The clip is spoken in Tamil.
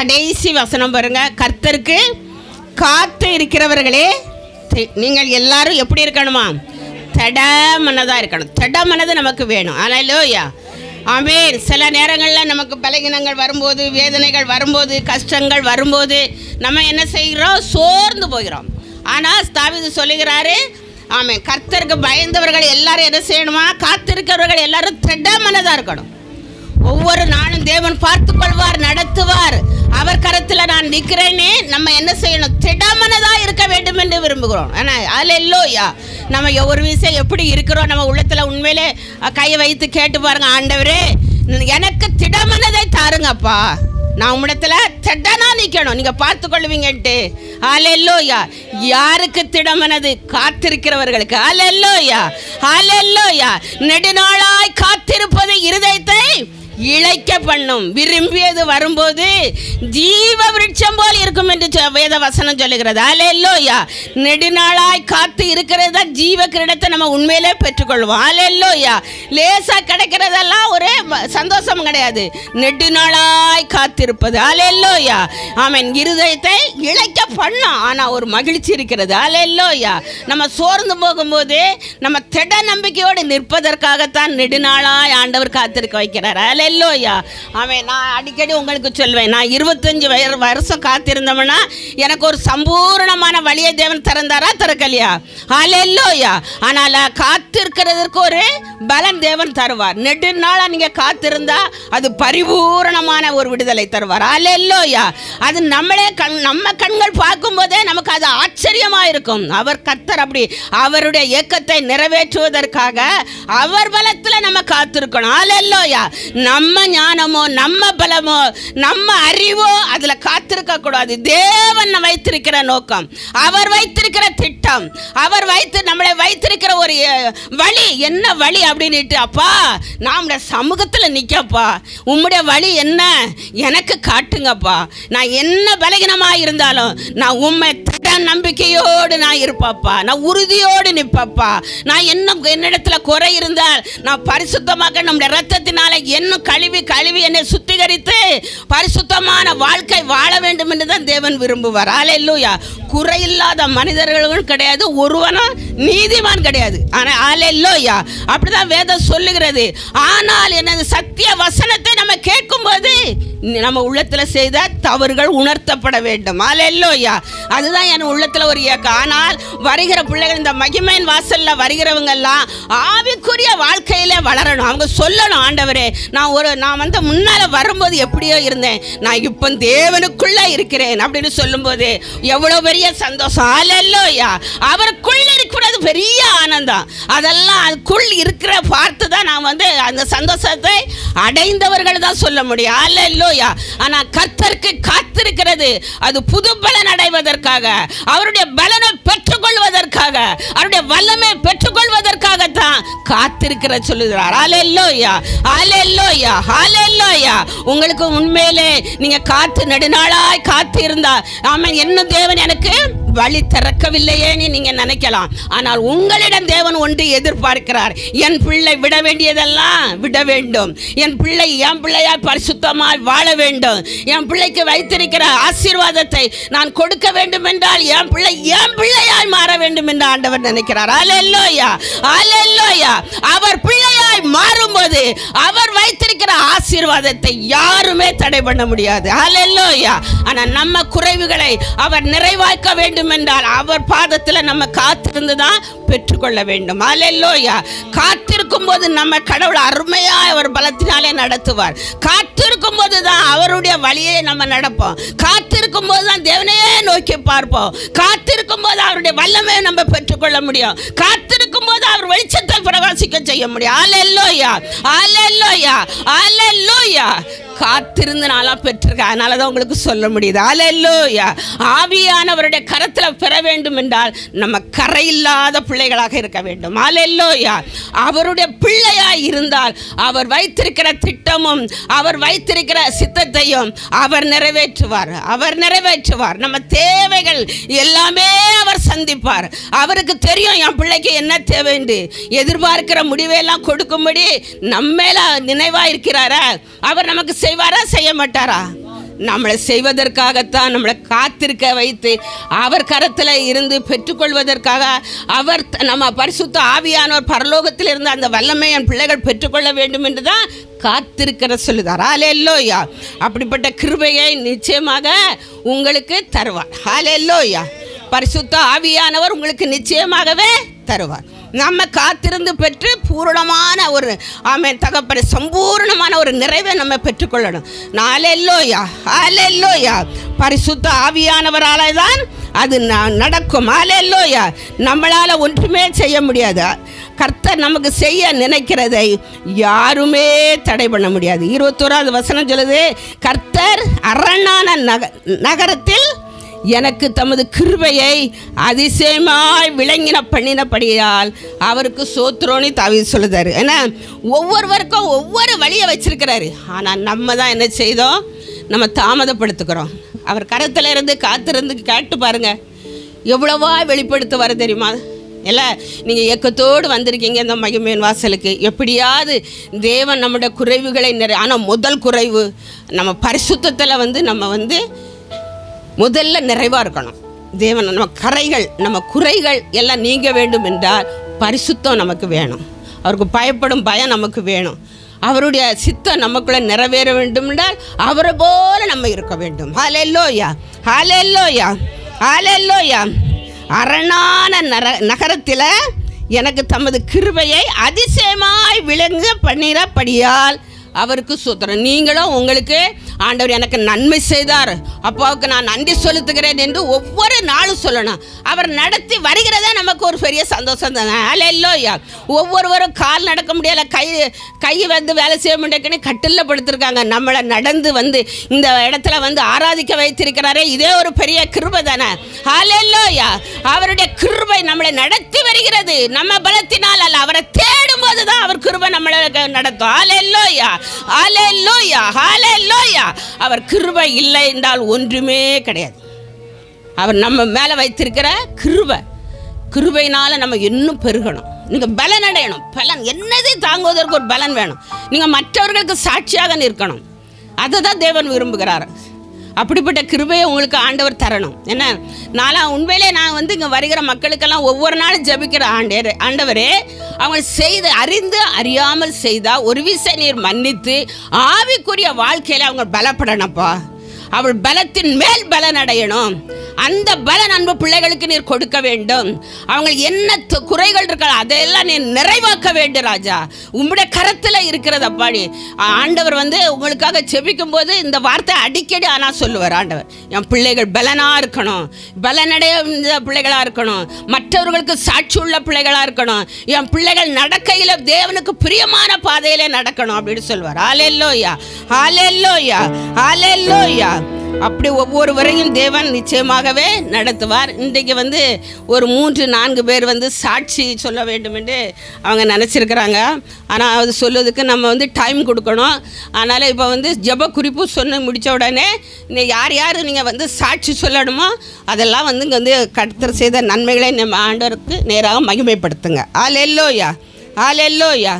கடைசி வசனம் பாருங்க. கர்த்தருக்கு காத்து இருக்கிறவர்களே நீங்கள் எல்லாரும் எப்படி இருக்கணுமா? தட மனதாக இருக்கணும். தட மனது நமக்கு வேணும். ஆனால் இல்லையா ஆமேன் சில நேரங்களில் நமக்கு பலகீனங்கள் வரும்போது வேதனைகள் வரும்போது கஷ்டங்கள் வரும்போது நம்ம என்ன செய்கிறோம்? சோர்ந்து போகிறோம். ஆனால் தாவீது சொல்லுகிறாரு ஆமென். கர்த்தருக்கு பயந்தவர்கள் எல்லாரும் என்ன செய்யணுமா? காத்திருக்கிறவர்கள் எல்லாரும் திடமனதாக இருக்கணும். ஒவ்வொரு நாளும் தேவன் பார்த்து கொள்வார் நடத்துவார். அவர் கரத்தில் நான் நிற்கிறேனே நம்ம என்ன செய்யணும்? திடமனதா இருக்க வேண்டும் என்று விரும்புகிறோம். ஆனால் அதில் இல்லோயா நம்ம ஒவ்வொரு விஷயம் எப்படி இருக்கிறோம்? நம்ம உள்ளத்தில் உண்மையிலே கையை வைத்து கேட்டு பாருங்க ஆண்டவரே எனக்கு திடமனதை தாருங்கப்பா. நான் உம்மிடத்துல திடனா நிற்கணும் நீங்கள் பார்த்து கொள்வீங்கன்ட்டு அலெல்லோயா. யாருக்கு திடமனது? காத்திருக்கிறவர்களுக்கு. அலெல்லோயா. அலெல்லோயா. நெடுநாளாய் காத்திருப்பது இருதயத்தை இழைக்க பண்ணும் விரும்பியது வரும்போது ஜீவ விருட்சம் போல் இருக்கும் என்று வேத வசனம் சொல்லுகிறது. அலெல்லோயா. நெடுநாளாய் காத்து இருக்கிறது தான் ஜீவ கிரீடத்தை நம்ம உண்மையிலே பெற்றுக்கொள்வோம். அலெல்லோயா. லேசாக கிடைக்கிறதெல்லாம் ஒரு சந்தோஷம் கிடையாது. நெடுநாளாய் காத்திருப்பது. அலெல்லோயா. ஆமென். இருதயத்தை இழைக்க பண்ணும் ஆனால் ஒரு மகிழ்ச்சி இருக்கிறது. அலெல்லோயா. நம்ம சோர்ந்து போகும்போது நம்ம திட நம்பிக்கையோடு நிற்பதற்காகத்தான் நெடுநாளாய் ஆண்டவர் காத்திருக்க வைக்கிறார். அலெல்லோயா அவன் நான் அடிக்கடி உங்களுக்கு சொல்வேன். நான் இருபத்தஞ்சு வய வருஷம் காத்திருந்தோம்னா எனக்கு ஒரு சம்பூர்ணமான வழியை தேவன் திறந்தாரா? திறக்கலையா? அலெல்லோயா ஆனால் காத்திருக்கிறதுக்கு ஒரு பலன் தேவன் தருவார். நெடுநாளா நீங்கள் காத்திருந்தா அது பரிபூரணமான ஒரு விடுதலை தருவார். அலெல்லோயா அது நம்மளே கண் நம்ம கண்கள் பார்க்கும்போதே நமக்கு அது ஆச்சரியமா இருக்கும். அவர் கத்தர் அப்படி அவருடைய இயக்கத்தை நிறைவேற்றுவதற்காக அவர் பலத்தில் நம்ம காத்திருக்கணும். அலெல்லோயா நம்ம ஞானமோ நம்ம பலமோ நம்ம அறிவோ அதில் காத்திருக்க கூடாது. தேவன் வைத்திருக்கிற நோக்கம் அவர் வைத்திருக்கிற திட்டம் அவர் வைத்து நம்மளை வைத்திருக்கிற ஒரு வழி. என்ன வழி அப்படின்னுட்டு அப்பா நான் சமூகத்தில் நிற்கப்பா உம்முடைய வழி என்ன? எனக்கு காட்டுங்கப்பா. நான் என்ன பலகீனமாக இருந்தாலும் நான் உண்மை தான் நம்பிக்கையோடு நான் இருப்பப்பா. நான் உறுதியோடு நிற்பப்பா. நான் என்ன என்னிடத்துல குறை இருந்தால் நான் பரிசுத்தமாக நம்முடைய ரத்தத்தினால என்ன கழுவி கழுவி என்னை சுத்திகரித்து பரிசுத்தமான வாழ்க்கை வாழ வேண்டும் என்று தான் தேவன் விரும்புவார். ஆலையிலூயா குறையில்லாத மனிதர்களும் கிடையாது ஒருவனும் நீதிமான் கிடையாது. ஆனால் ஆலையிலோயா அப்படிதான் வேதம் சொல்லுகிறது. ஆனால் எனது சத்திய வசனத்தை நம்ம கேட்கும்போது நம்ம உள்ளத்தில் செய்த தவறுகள் உணர்த்தப்பட வேண்டும். ஆலையிலோயா அதுதான் என் உள்ளத்தில் ஒரு இயக்கம் ஆனால் வருகிற பிள்ளைகள் இந்த மகிமையின் வாசல்ல வருகிறவங்க எல்லாம் ஆவிக்குரிய வாழ்க்கையில வளரணும். அவங்க சொல்லணும் ஆண்டவரே நான் ஒரு நான் வந்து முன்னால வரும்போது எப்படியோ இருந்தேன். நான் இப்போ தேவனுக்குள்ள இருக்கிறேன் அப்படின்னு சொல்லும்போது எவ்வளோ பெரிய சந்தோஷம். அல்லையா அவருக்குள்ள இருக்கிறது பெரிய ஆனந்தம். அதெல்லாம் அதுக்குள் இருக்கிற பார்த்து தான் நான் வந்து அந்த சந்தோஷத்தை அடைந்தவர்கள் தான் சொல்ல முடியும். அல்லையா ஆனால் கர்த்தருக்கு காத்திருக்கிறது அது புது பலன் அடைவதற்காக அவருடைய பலனை பெற்றுக்கொள்வதற்காக அவருடைய வல்லமை பெற்றுக்கொள்வதற்காகத்தான் காத்திருக்கிற சொல்லுகிறார். அலெல்லோயா அலெல்லோயா அலெல்லோயா உங்களுக்கு உண்மையிலே நீங்க காத்து நெடுநாளாய் காத்து இருந்தா ஆமாம் இன்னும் தேவன் எனக்கு? வழி திறக்கவில்லையேன்னு நீங்க நினைக்கலாம். ஆனால் உங்களிடம் தேவன் ஒன்று எதிர்பார்க்கிறார். என் பிள்ளை விட வேண்டியதெல்லாம் விட வேண்டும். என் பிள்ளை என் பிள்ளையால் பரிசுத்தமாய் வாழ வேண்டும். என் பிள்ளைக்கு வைத்திருக்கிற ஆசீர்வாதத்தை நான் கொடுக்க வேண்டும் என்றால் என் பிள்ளை என் பிள்ளையாய் மாற வேண்டும் என்று ஆண்டவர் நினைக்கிறார். அலெல்லோயா அலெல்லோயா அவர் பிள்ளையாய் மாறும்போது அவர் வைத்திருக்கிற ஆசீர்வாதத்தை யாருமே தடை பண்ண முடியாது. அலெல்லோயா ஆனால் நம்ம குறைவுகளை அவர் நிறைவாக்க வேண்டும் என்றால் அவர் பாதத்தில் நம்ம காத்திருந்து தான் பெற்றுக்கொள்ள வேண்டும். அலெல்லோயா காத்திருக்கும் போது நம்ம கடவுள் அருமையாக அவர் பலத்தினாலே நடத்துவார். காத்திருக்கும் போது தான் அவருடைய வழியை நம்ம நடப்போம். காத்திருக்கும் நோக்கி பார்ப்போம். காத்திருக்கும் போது அவருடைய வல்லமையை நம்ம பெற்றுக்கொள்ள முடியும். காத்திருக்கும் போது அவர் வெளிச்சத்தை பிரகாசிக்க செய்ய முடியும். அலெல்லோயா ஆல அலெல்லோயா காத்திருந்து நாளாக பெற்றிருக்கேன் அதனால தான் உங்களுக்கு சொல்ல முடியுது. அலெல்லோயா ஆவியானவருடைய கரத்தில் பெற வேண்டும் என்றால் நம்ம கரையில்லாத பிள்ளைகளாக இருக்க வேண்டும். அலெல்லோயா அவருடைய பிள்ளையாய் இருந்தால் அவர் வைத்திருக்கிற திட்டமும் அவர் வைத்திருக்கிற சித்தத்தையும் அவர் நிறைவேற்றுவார். அவர் நிறைவேற்றுவார். நம்ம தேவைகள் எல்லாமே அவர் சந்திப்பார். அவருக்கு தெரியும் என் பிள்ளைக்கு என்ன தேவைண்டு எதிர்பார்க்கிற முடிவையெல்லாம் கொடுக்கும்படி நம்மேல நினைவா இருக்கிறாரா? அவர் நமக்கு செய்வாரா செய்ய மாட்டாரா? நம்மளை செய்வதற்காகத்தான் நம்மளை காத்திருக்க வைத்து அவர் கரத்தில் இருந்து பெற்றுக்கொள்வதற்காக அவர் த- நம்ம பரிசுத்த ஆவியானோர் பரலோகத்தில் இருந்து அந்த வல்லமை என் பிள்ளைகள் பெற்றுக்கொள்ள வேண்டும் என்று தான் காத்திருக்கிற சொல்லுதார். ஹalleluya. அப்படிப்பட்ட கிருபையை நிச்சயமாக உங்களுக்கு தருவார். ஹalleluya. பரிசுத்த ஆவியானவர் உங்களுக்கு நிச்சயமாகவே தருவார். நம்ம காத்திருந்து பெற்று பூரணமான ஒரு ஆமே தகப்பனை சம்பூர்ணமான ஒரு நிறைவை நம்ம பெற்றுக்கொள்ளணும். நாளெல்லோயா ஆலெல்லோயா பரிசுத்த ஆவியானவராலே தான் அது ந- நடக்கும். ஆலெல்லோயா நம்மளால் ஒன்றுமே செய்ய முடியாது. கர்த்தர் நமக்கு செய்ய நினைக்கிறதை யாருமே தடை பண்ண முடியாது. இருபத்தோராவது வசனம் சொல்லுது கர்த்தர் அரணான நக நகரத்தில் எனக்கு தமது கிருபையை அதிசயமாய் விளங்கின பண்ணினபடியால் அவருக்கு சோத்ரோனி தவி சொல்லுதாரு. ஏன்னா ஒவ்வொருவருக்கும் ஒவ்வொரு வழியை வச்சிருக்கிறாரு. ஆனால் நம்ம தான் என்ன செய்தோம்? நம்ம தாமதப்படுத்துக்கிறோம் அவர் கரத்தில் இருந்து காத்திருந்து கேட்டு பாருங்க. எவ்வளவா வெளிப்படுத்துவார் தெரியுமா? இல்லை நீங்கள் ஏக்கத்தோடு வந்திருக்கீங்க இந்த மகிமையின் வாசலுக்கு. எப்படியாவது தேவன் நம்முடைய குறைவுகளை நிறைய ஆனால் முதல் குறைவு நம்ம பரிசுத்தத்தில் வந்து நம்ம வந்து முதல்ல நிறைவாக இருக்கணும். தேவன் நம்ம கரைகள் நம்ம குறைகள் எல்லாம் நீங்க வேண்டும் என்றால் பரிசுத்தம் நமக்கு வேணும். அவருக்கு பயப்படும் பயம் நமக்கு வேணும். அவருடைய சித்தம் நமக்குள்ளே நிறைவேற வேண்டும் என்றால் அவரை போல நம்ம இருக்க வேண்டும். ஹalleluya ஹாலெல்லோயா ஹalleluya அரணான நர நகரத்தில் எனக்கு தமது கிருபையை அதிசயமாய் விளங்க பண்ணிடப்படியால் அவருக்கு சூத்திரம். நீங்களும் உங்களுக்கு ஆண்டவர் எனக்கு நன்மை செய்தார். அப்பாவுக்கு நான் நன்றி செலுத்துகிறேன் என்று ஒவ்வொரு நாளும் சொல்லணும். அவர் நடத்தி வருகிறதே நமக்கு ஒரு பெரிய சந்தோஷம் தாங்க இல்லையா ஒவ்வொருவரும் கால் நடக்க முடியலை கை கை வந்து வேலை செய்ய முடியக்குன்னு கட்டிலில் படுத்திருக்காங்க நம்மளை நடந்து வந்து இந்த இடத்துல வந்து ஆராதிக்க வைத்திருக்கிறாரே இதே ஒரு பெரிய கிருபை தானே? ஹalleluya அவருடைய கிருபை நம்மளை நடத்தி வருகிறது. நம்ம பலத்தினால் அல்ல அவரை தேடும் போது தான் அவர் கிருபை நம்மளை நடத்தும் ஹalleluya ஆலே ஹalleluya அவர் கிருபை இல்லை என்றால் ஒன்றுமே கிடையாது. அவர் நம்ம மேலே வைத்திருக்கிற கிருபை. கிருபைனால் நம்ம இன்னும் பெருகணும். நீங்கள் பலன் அடையணும். பலன் என்னதை தாங்குவதற்கு ஒரு பலன் வேணும். நீங்கள் மற்றவர்களுக்கு சாட்சியாக நிற்கணும். அதை தான் தேவன் விரும்புகிறார். அப்படிப்பட்ட கிருபையை உங்களுக்கு ஆண்டவர் தரணும். என்ன? நான்லாம் உண்மையிலே நான் வந்து இங்கே வருகிற மக்களுக்கெல்லாம் ஒவ்வொரு நாளும் ஜெபிக்கிற ஆண்டே ஆண்டவரே அவங்க செய்து அறிந்து அறியாமல் செய்தால் ஒரு விசை நீர் மன்னித்து ஆவிக்குரிய வாழ்க்கையில் அவங்க பலப்படணப்பா அவள் பலத்தின் மேல் பலன் அடையணும். அந்த பலன் அன்பு பிள்ளைகளுக்கு நீர் கொடுக்க வேண்டும். அவங்க என்ன து- குறைகள் இருக்கா அதையெல்லாம் நீர் நிறைவாக்க வேண்டும் ராஜா. உம்முடைய கரத்தில் இருக்கிறது அப்பாடி. ஆண்டவர் வந்து உங்களுக்காக செபிக்கும் போது இந்த வார்த்தை அடிக்கடி ஆனால் சொல்லுவார் ஆண்டவர். என் பிள்ளைகள் பலனாக இருக்கணும். பலனடைய பிள்ளைகளாக இருக்கணும். மற்றவர்களுக்கு சாட்சி உள்ள பிள்ளைகளாக இருக்கணும். என் பிள்ளைகள் நடக்கையில் தேவனுக்கு பிரியமான பாதையிலே நடக்கணும் அப்படின்னு சொல்லுவார். ஆலெல்லோயா ஆலெல்லோயா ஆலெல்லோயா அப்படி ஒவ்வொருவரையும் தேவன் நிச்சயமாகவே நடத்துவார். இன்றைக்கு வந்து ஒரு மூன்று நான்கு பேர் வந்து சாட்சி சொல்ல வேண்டும் என்று அவங்க நினச்சிருக்கிறாங்க. ஆனால் அது சொல்லுவதுக்கு நம்ம வந்து டைம் கொடுக்கணும். அதனால் இப்போ வந்து ஜெப குறிப்பு சொன்ன முடித்த உடனே நீ யார் யார் நீங்கள் வந்து சாட்சி சொல்லணுமோ அதெல்லாம் வந்து இங்கே வந்து கடத்தல் செய்த நன்மைகளை நம்ம ஆண்டவருக்கு நேராக மகிமைப்படுத்துங்க. All எல்லோயா all எல்லோயா